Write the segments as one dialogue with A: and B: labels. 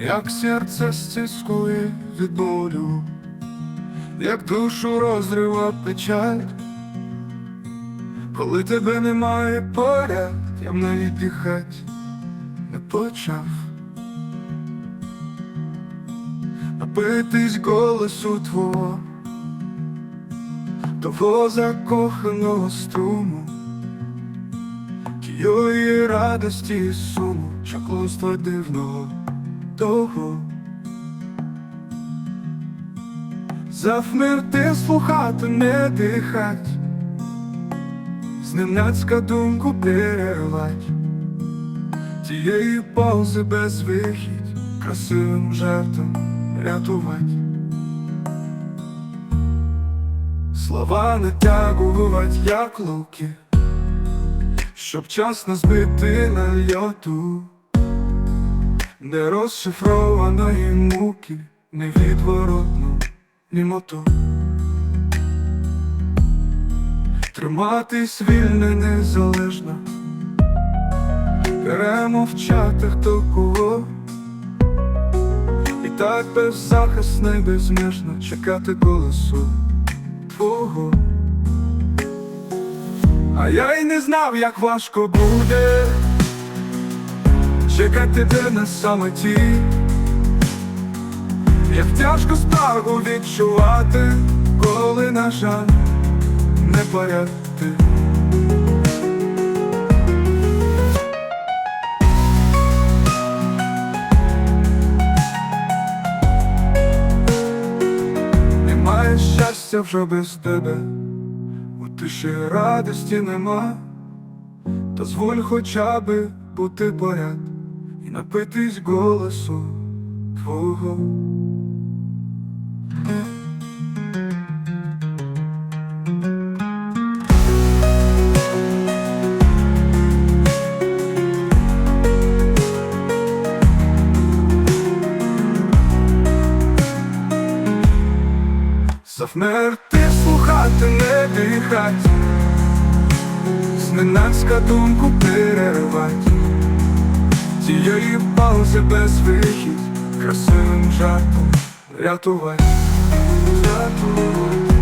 A: як серце стискує від болю, як душу розрива печаль, коли тебе немає поряд, я навіть дихать не почав. Напитись голосу твого, того закоханого струму, тієї радості і суму, чаклунства дивного того. Завмерти слухати, не дихать, зненацька думку перервать, тієї паузи без вихідь, красивим жартом рятувать. Слова натягувати, як луки, щоб час не збити на льоту, не розшифрованої муки, невідворотну німоту. Триматись вільно незалежно, перемовчати хто кого. І так беззахисно і безмежно чекати голосу твого. А я й не знав, як важко буде чекати де на самоті, як тяжко спрагу відчувати, коли, на жаль, не поряд ти. Немає щастя вже без тебе, у тиші радості нема, дозволь хоча би бути поряд напитись голосу твого. Завмерти слухати, не дихать, зненацька думку перервать, тієї паузи без вихід, красивим жартом рятувать, рятувать.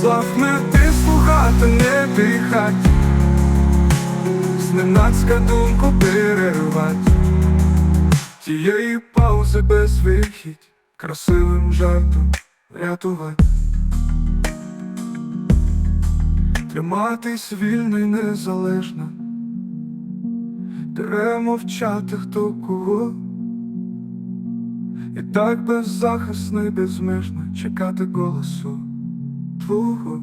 A: Завмерти слухати, не дихать, зненацька думку перервать, тієї паузи без вихід, красивим жартом рятувати. Триматись вільно й незалежно, Тере мовчати хто кого, і так беззахисно і безмежно чекати голосу твого.